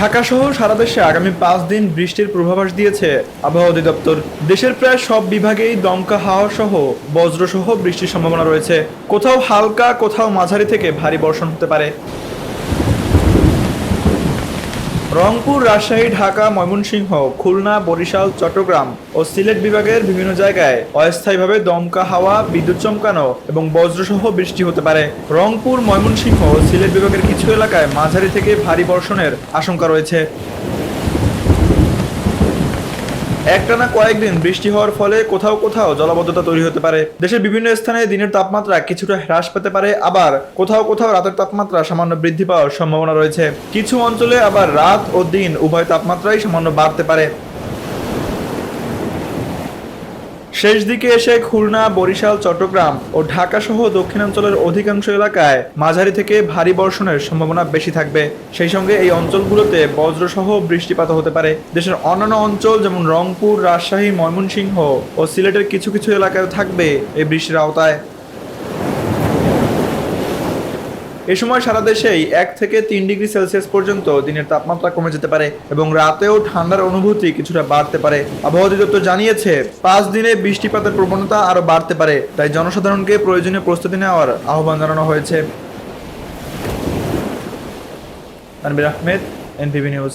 ঢাকা সহ সারা দেশে আগামী পাঁচ দিন বৃষ্টির পূর্বাভাস দিয়েছে আবহাওয়া অধিদপ্তর। দেশের প্রায় সব বিভাগেই দমকা হাওয়া সহ বজ্র সহ বৃষ্টির সম্ভাবনা রয়েছে। কোথাও হালকা, কোথাও মাঝারি থেকে ভারী বর্ষণ হতে পারে। রংপুর, রাজশাহী, ঢাকা, ময়মনসিংহ, খুলনা, বরিশাল, চট্টগ্রাম ও সিলেট বিভাগের বিভিন্ন জায়গায় অস্থায়ীভাবে দমকা হাওয়া, বিদ্যুৎ চমকানো এবং বজ্রসহ বৃষ্টি হতে পারে। রংপুর, ময়মনসিংহ ও সিলেট বিভাগের কিছু এলাকায় মাঝারি থেকে ভারী বর্ষণের আশঙ্কা রয়েছে। একটানা কয়েকদিন বৃষ্টি হওয়ার ফলে কোথাও কোথাও জলাবদ্ধতা তৈরি হতে পারে। দেশের বিভিন্ন স্থানে দিনের তাপমাত্রা কিছুটা হ্রাস পেতে পারে, আবার কোথাও কোথাও রাতের তাপমাত্রা সামান্য বৃদ্ধি পাওয়ার সম্ভাবনা রয়েছে। কিছু অঞ্চলে আবার রাত ও দিন উভয় তাপমাত্রাই সামান্য বাড়তে পারে। শেষ দিকে এসে খুলনা, বরিশাল, চট্টগ্রাম ও ঢাকা সহ দক্ষিণাঞ্চলের অধিকাংশ এলাকায় মাঝারি থেকে ভারী বর্ষণের সম্ভাবনা বেশি থাকবে। সেই সঙ্গে এই অঞ্চলগুলোতে বজ্রসহ বৃষ্টিপাত হতে পারে। দেশের অন্যান্য অঞ্চল যেমন রংপুর, রাজশাহী, ময়মনসিংহ ও সিলেটের কিছু কিছু এলাকায় থাকবে এই বৃষ্টির আওতায়। এ সময় সারা দেশেই এক থেকে তিন ডিগ্রি সেলসিয়াস পর্যন্ত দিনের তাপমাত্রা কমে যেতে পারে এবং রাতেও ঠান্ডার অনুভূতি কিছুটা বাড়তে পারে। আবহাওয়া অধিদপ্তর জানিয়েছে, পাঁচ দিনে বৃষ্টিপাতের প্রবণতা আরও বাড়তে পারে, তাই জনসাধারণকে প্রয়োজনীয় প্রস্তুতি নেওয়ার আহ্বান জানানো হয়েছে। Tanvir Ahmed NPB news.